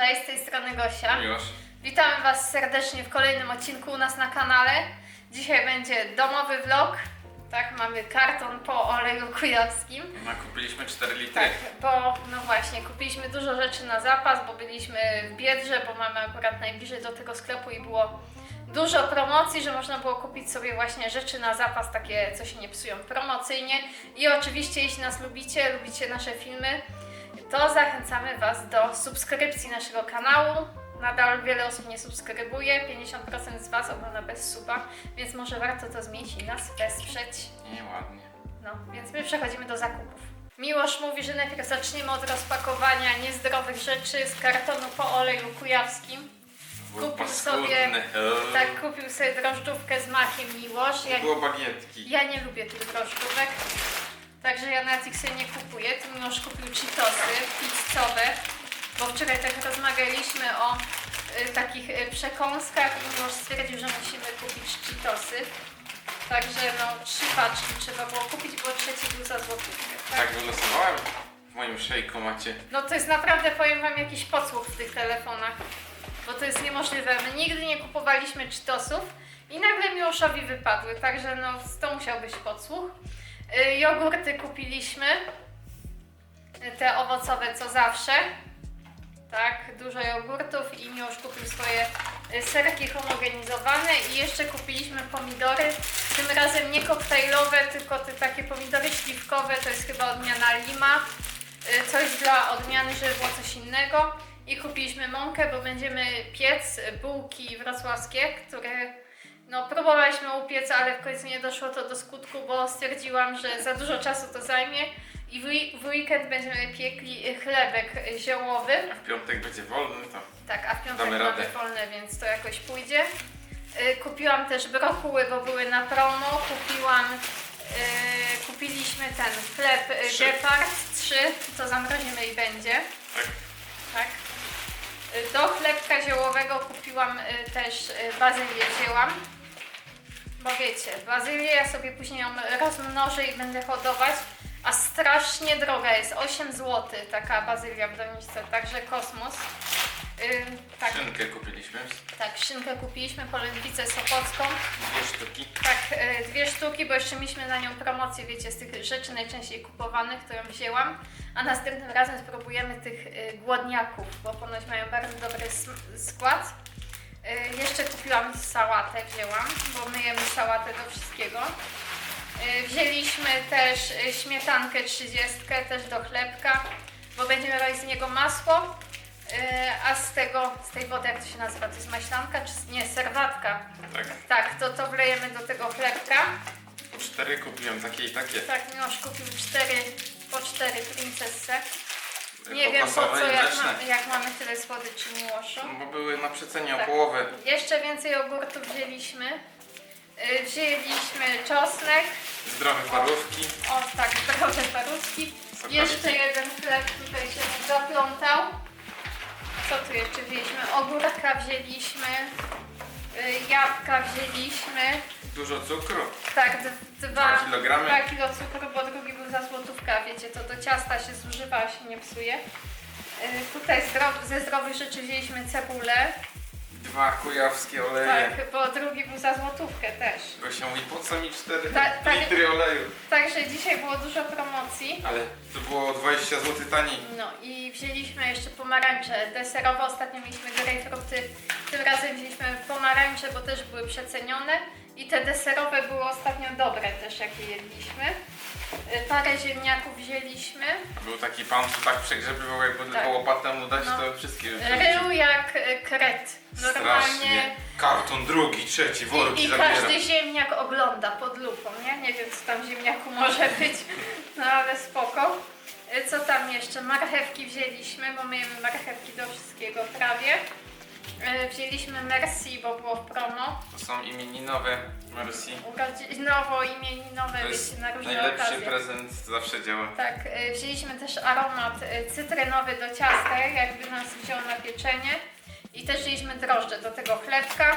Cześć, z tej strony Gosia. Miłosz. Witamy Was serdecznie w kolejnym odcinku u nas na kanale. Dzisiaj będzie domowy vlog. Tak, mamy karton po oleju kujawskim. No, kupiliśmy 4 litry. Tak, bo no właśnie, kupiliśmy dużo rzeczy na zapas, bo byliśmy w Biedrze, bo mamy akurat najbliżej do tego sklepu i było dużo promocji, że można było kupić sobie właśnie rzeczy na zapas, takie co się nie psują promocyjnie. I oczywiście, jeśli nas lubicie, lubicie nasze filmy, to zachęcamy Was do subskrypcji naszego kanału. Nadal wiele osób nie subskrybuje, 50% z Was ogląda bez suba, więc może warto to zmienić i nas wesprzeć. Nieładnie. No, więc my przechodzimy do zakupów. Miłosz mówi, że najpierw zaczniemy od rozpakowania niezdrowych rzeczy z kartonu po oleju kujawskim. Było Kupił paskudne. sobie- Eee. Tak, kupił sobie drożdżówkę z makiem Miłosz. Ja, Było bagietki. ja nie lubię tych drożdżówek, także ja nawet ich sobie nie kupuję. Tu Miłosz kupił Cheetosy pizzowe, bo wczoraj tak rozmawialiśmy o y, takich y, przekąskach i Miłosz stwierdził, że musimy kupić Cheetosy. Także no, trzy paczki trzeba było kupić, bo trzeci był za złotówkę. Tak? Tak wylosowałem. W moim szejku macie. No to jest naprawdę, powiem Wam, jakiś podsłuch w tych telefonach. Bo to jest niemożliwe. My nigdy nie kupowaliśmy czytosów i nagle Miłoszowi wypadły. Także no to musiał być podsłuch. Y, jogurty kupiliśmy. Y, Te owocowe co zawsze. Tak, dużo jogurtów i Miłosz kupił swoje y, serki homogenizowane i jeszcze kupiliśmy pomidory. Tym razem nie koktajlowe, tylko te takie pomidory śliwkowe, to jest chyba odmiana Lima. Coś dla odmiany, żeby było coś innego. I kupiliśmy mąkę, bo będziemy piec bułki wrocławskie, które no, próbowaliśmy upiec, ale w końcu nie doszło to do skutku, bo stwierdziłam, że za dużo czasu to zajmie. I w, w weekend będziemy piekli chlebek ziołowy. A w piątek będzie wolny, to Tak, a w piątek Damy mamy radę. wolne, więc to jakoś pójdzie. Y, Kupiłam też brokuły, bo były na promo. Kupiłam, y, kupiliśmy ten chleb y, Trzy. Gepard 3, co zamrozimy i będzie. tak. Tak. Do chlebka ziołowego kupiłam też bazylię wzięłam. Bo wiecie, bazylię ja sobie później ją rozmnożę i będę hodować, a strasznie droga jest, 8 zł taka bazylia w doniczce, także kosmos. Y, tak, Szynkę kupiliśmy. tak, szynkę kupiliśmy, polędwicę sopocką. Dwie sztuki. Tak, e, dwie sztuki, bo jeszcze mieliśmy na nią promocję, wiecie, z tych rzeczy najczęściej kupowanych, ją wzięłam. A następnym razem spróbujemy tych e, głodniaków, bo ponoć mają bardzo dobry sm- skład. E, Jeszcze kupiłam sałatę, wzięłam, bo myjemy sałatę do wszystkiego. E, Wzięliśmy też e, śmietankę 30, też do chlebka, bo będziemy robić z niego masło. A z tego, z tej wody, jak to się nazywa, to jest maślanka, czy nie, serwatka. Tak. Tak, to to wlejemy do tego chlebka. Po cztery kupiłem takie i takie. Tak, Miłosz kupił cztery, po cztery princessy. Nie wiem po co, jak, ma, jak mamy tyle słodyczy Miłoszu. Bo były na przecenie o Tak. połowę. Jeszcze więcej jogurtów wzięliśmy. Y, Wzięliśmy czosnek, Zdrowe parówki. o tak, zdrowe parówki. Sokoliki. Jeszcze jeden chleb tutaj się zaplątał. Co tu jeszcze wzięliśmy? Ogórka wzięliśmy, y, jabłka wzięliśmy. Dużo cukru. Tak, d- dwa, Dwa kilogramy. dwa kilo cukru, bo drugi był za złotówkę, a wiecie, to do ciasta się zużywa, a się nie psuje. Yy, tutaj ze zdrowych rzeczy wzięliśmy cebulę, Dwa kujawskie oleje. tak, bo drugi był za złotówkę też. Gosia mówi, po co mi cztery Ta- ta- litry oleju? Także dzisiaj było dużo promocji. Ale to było 20 zł taniej. No i wzięliśmy jeszcze pomarańcze deserowe, ostatnio mieliśmy grejpfruty, tym razem wzięliśmy pomarańcze, bo też były przecenione. I te deserowe były ostatnio dobre też, jakie jedliśmy. Yy, Parę ziemniaków wzięliśmy. Był taki pan, co tak przegrzebywał, jakby Tak. tylko łopatę mu dać, No. to wszystkie Rył jak y, kret. Normalnie. Strasznie. Karton drugi, trzeci, worki I, I każdy ziemniak ogląda pod lupą, nie? Nie wiem, co tam ziemniaku może być, no ale spoko. Y, Co tam jeszcze? Marchewki wzięliśmy, bo myjemy marchewki do wszystkiego prawie. Y, Wzięliśmy Merci, bo było w promo. To są imieninowe Mercy. Urodzinowo, imieninowe, To jest wiecie, na różne najlepszy okazje. prezent, zawsze działa. Tak, y, wzięliśmy też aromat y, cytrynowy do ciasta, jakby nas wziął na pieczenie. I też wzięliśmy drożdże do tego chlebka.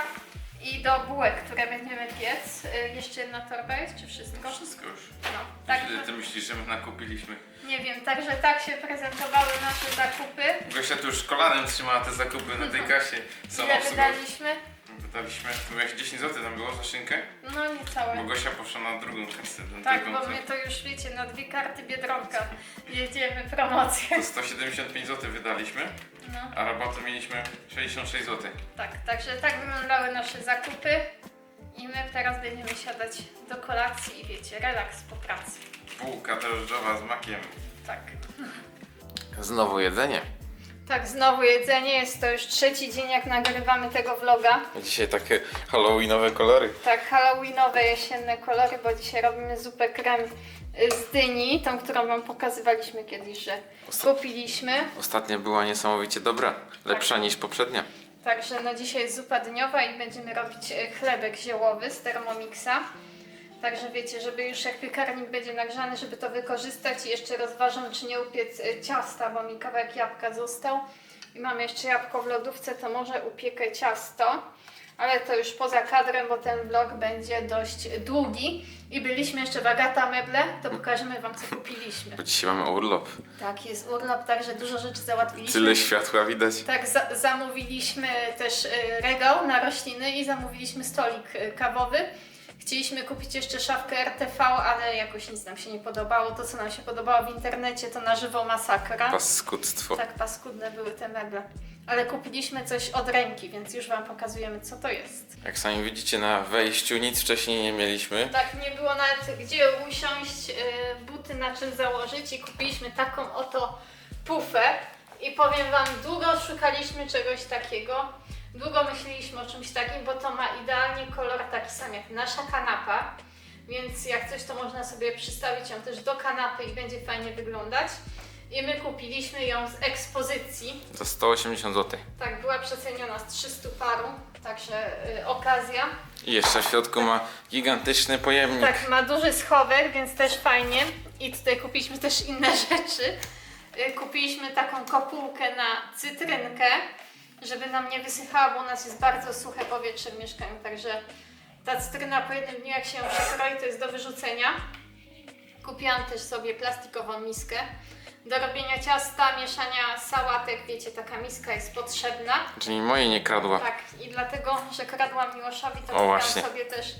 I do bułek, które będziemy piec. Y, Jeszcze jedna torba jest, czy wszystko? Wszystko już. No, Tak, także, Ty myślisz, że my nakupiliśmy? nie wiem, także tak się prezentowały nasze zakupy. Gosia tu już kolanem trzymała te zakupy na tej kasie. Ile wydaliśmy? Wydaliśmy, miałeś 10 zł tam było za szynkę? No niecałe. Bo Gosia poszła na drugą kasę. Na Tak, drugą bo my to już wiecie, na dwie karty Biedronka jedziemy promocję. To 175 zł wydaliśmy, No, a rabatu mieliśmy 66 zł. tak, także tak wyglądały nasze zakupy. I my teraz będziemy siadać do kolacji i wiecie, relaks po pracy. Bułka drożdżowa z makiem. Tak. Znowu jedzenie. Tak, znowu jedzenie. Jest to już trzeci dzień, jak nagrywamy tego vloga. Dzisiaj takie halloweenowe kolory. Tak, halloweenowe, jesienne kolory, bo dzisiaj robimy zupę krem z dyni, tą, którą wam pokazywaliśmy kiedyś, że kupiliśmy. Ostatnia była niesamowicie dobra. Lepsza niż poprzednia. Także no dzisiaj jest zupa dniowa i będziemy robić e, chlebek ziołowy z Thermomixa. Także wiecie, żeby już jak piekarnik będzie nagrzany, żeby to wykorzystać i jeszcze rozważam, czy nie upiec e, ciasta, bo mi kawałek jabłka został. I mam jeszcze jabłko w lodówce, to może upiekę ciasto. Ale to już poza kadrem, bo ten vlog będzie dość długi. I byliśmy jeszcze w Agata Meble, to pokażemy Wam, co kupiliśmy. Bo dzisiaj mamy urlop. Tak, jest urlop, także dużo rzeczy załatwiliśmy. Tyle światła widać. Tak, za zamówiliśmy też y, regał na rośliny i zamówiliśmy stolik y, kawowy. Chcieliśmy kupić jeszcze szafkę RTV, ale jakoś nic nam się nie podobało. To, co nam się podobało w internecie, to na żywo masakra. Paskudztwo. Tak paskudne były te meble. Ale kupiliśmy coś od ręki, więc już Wam pokazujemy, co to jest. Jak sami widzicie na wejściu nic wcześniej nie mieliśmy. Tak, nie było nawet gdzie usiąść, y, buty na czym założyć i kupiliśmy taką oto pufę. I powiem Wam, długo szukaliśmy czegoś takiego. Długo myśleliśmy o czymś takim, bo to ma idealnie kolor taki sam jak nasza kanapa. Więc jak coś, to można sobie przystawić ją też do kanapy i będzie fajnie wyglądać. I my kupiliśmy ją z ekspozycji. Za 180 zł. Tak, była przeceniona z 300 paru, także y, okazja. I jeszcze w środku ma gigantyczny pojemnik. Tak, ma duży schowek, więc też fajnie. I tutaj kupiliśmy też inne rzeczy. Y, Kupiliśmy taką kopułkę na cytrynkę, żeby nam nie wysychała, bo u nas jest bardzo suche powietrze w mieszkaniu, także ta cytryna po jednym dniu jak się ją przekroi, to jest do wyrzucenia. Kupiłam też sobie plastikową miskę do robienia ciasta, mieszania sałatek, wiecie, taka miska jest potrzebna. Czyli moje nie kradła. Tak, i dlatego, że kradłam Miłoszowi, to kupiłam właśnie. sobie też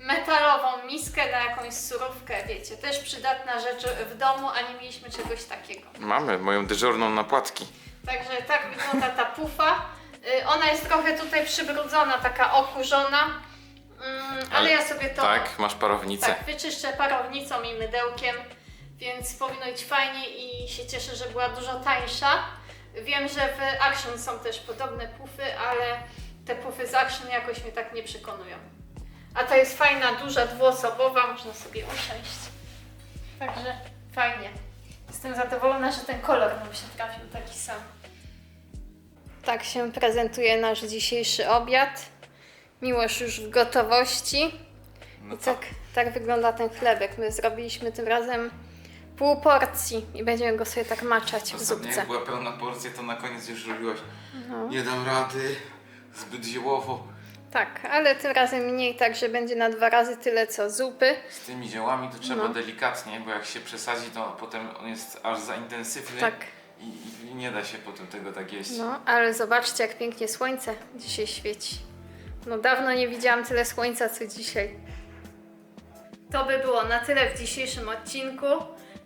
metalową miskę na jakąś surówkę, wiecie, też przydatna rzecz w domu, a nie mieliśmy czegoś takiego. Mamy moją dyżurną na płatki. Także tak wygląda ta pufa. Y, Ona jest trochę tutaj przybrudzona, taka okurzona, mm, ale ja sobie to Tak, masz parownicę. tak, wyczyszczę parownicą i mydełkiem, więc powinno być fajnie i się cieszę, że była dużo tańsza. Wiem, że w Action są też podobne pufy, ale te pufy z Action jakoś mnie tak nie przekonują. A ta jest fajna, duża, dwuosobowa, można sobie usiąść. Także fajnie. Jestem zadowolona, że ten kolor nam się trafił taki sam. Tak się prezentuje nasz dzisiejszy obiad. Miłość już w gotowości. No I tak, tak wygląda ten chlebek. My zrobiliśmy tym razem pół porcji i będziemy go sobie tak maczać w Ostatnio zupce. jak była pełna porcja, to na koniec już robiłaś. No. Nie dam rady, zbyt ziołowo. Tak, ale tym razem mniej, także będzie na dwa razy tyle co zupy. Z tymi ziołami to trzeba No. delikatnie, bo jak się przesadzi, to potem on jest aż za intensywny. Tak. I, I nie da się potem tego tak jeść. No, ale zobaczcie jak pięknie słońce dzisiaj świeci. No dawno nie widziałam tyle słońca co dzisiaj. To by było na tyle w dzisiejszym odcinku.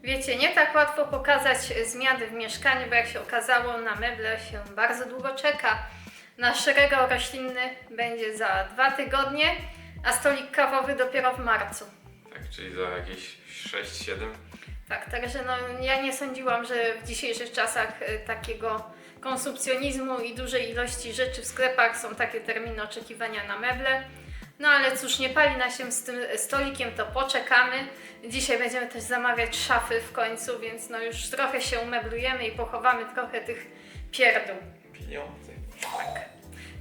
Wiecie, nie tak łatwo pokazać zmiany w mieszkaniu, bo jak się okazało, na meble się bardzo długo czeka. Nasz regał roślinny będzie za dwa tygodnie, a stolik kawowy dopiero w marcu. Tak, czyli za jakieś 6-7. Tak, także no, ja nie sądziłam, że w dzisiejszych czasach y, takiego konsumpcjonizmu i dużej ilości rzeczy w sklepach są takie terminy oczekiwania na meble. No ale cóż, nie pali na się z tym stolikiem, to poczekamy. Dzisiaj będziemy też zamawiać szafy w końcu, więc no już trochę się umeblujemy i pochowamy trochę tych pierdół. Pieniądze.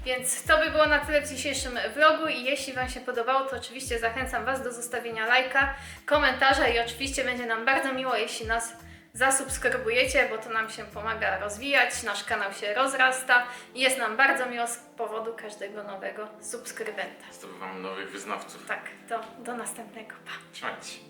Więc to by było na tyle w dzisiejszym vlogu i jeśli Wam się podobało, to oczywiście zachęcam Was do zostawienia lajka, komentarza i oczywiście będzie nam bardzo miło, jeśli nas zasubskrybujecie, bo to nam się pomaga rozwijać, nasz kanał się rozrasta i jest nam bardzo miło z powodu każdego nowego subskrybenta. Zdobywamy nowych wyznawców. Tak, to do następnego. Pa! Trzymajcie się.